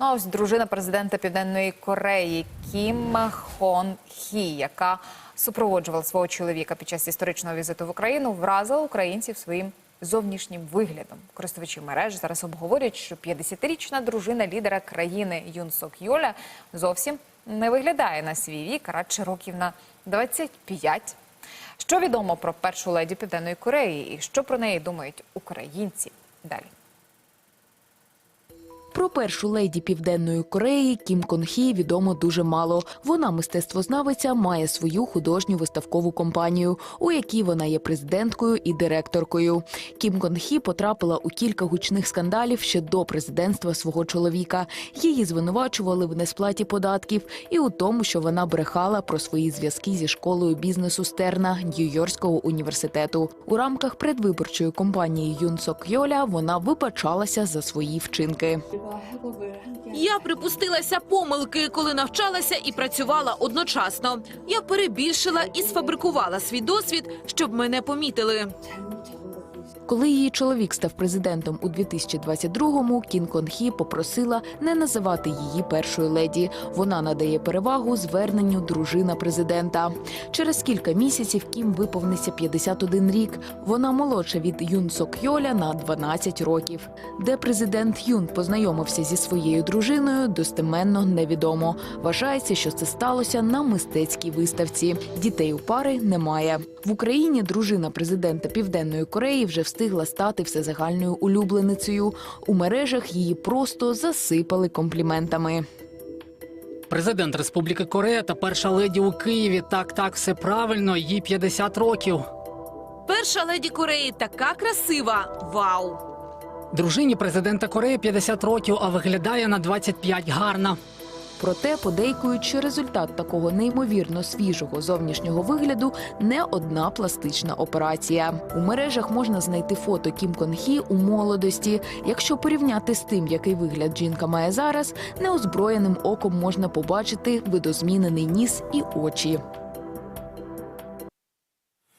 Ну а ось дружина президента Південної Кореї Кім Хон Хі, яка супроводжувала свого чоловіка під час історичного візиту в Україну, вразила українців своїм зовнішнім виглядом. Користувачі мереж зараз обговорюють, що 50-річна дружина лідера країни Юн Сок Йоля зовсім не виглядає на свій вік, радше років на 25. Що відомо про першу леді Південної Кореї і що про неї думають українці? Далі. Про першу леді Південної Кореї Кім Кон Хі відомо дуже мало. Вона мистецтвознавиця, має свою художню виставкову компанію, у якій вона є президенткою і директоркою. Кім Кон Хі потрапила у кілька гучних скандалів ще до президентства свого чоловіка. Її звинувачували в несплаті податків і у тому, що вона брехала про свої зв'язки зі школою бізнесу Стерна Нью-Йоркського університету. У рамках предвиборчої кампанії Юн Сок Йоля вона вибачалася за свої вчинки. Я припустилася помилки, коли навчалася і працювала одночасно. Я перебільшила і сфабрикувала свій досвід, щоб мене помітили. Коли її чоловік став президентом у 2022-му, Кін Кон Хі попросила не називати її першою леді. Вона надає перевагу зверненню дружина президента. Через кілька місяців Кім виповниться 51 рік. Вона молодша від Юн Сок Йоля на 12 років. Де президент Юн познайомився зі своєю дружиною, достеменно невідомо. Вважається, що це сталося на мистецькій виставці. Дітей у пари немає. В Україні дружина президента Південної Кореї вже встигла стати всезагальною улюбленицею. У мережах її просто засипали компліментами. Президент Республіки Корея та перша леді у Києві. Так, так, все правильно. Їй 50 років. Перша леді Кореї така красива. Вау! Дружині президента Кореї 50 років, а виглядає на 25 гарно. Проте подейкують, що результат такого неймовірно свіжого зовнішнього вигляду не одна пластична операція. У мережах можна знайти фото Кім Кон Хі у молодості. Якщо порівняти з тим, який вигляд жінка має зараз, неозброєним оком можна побачити видозмінений ніс і очі.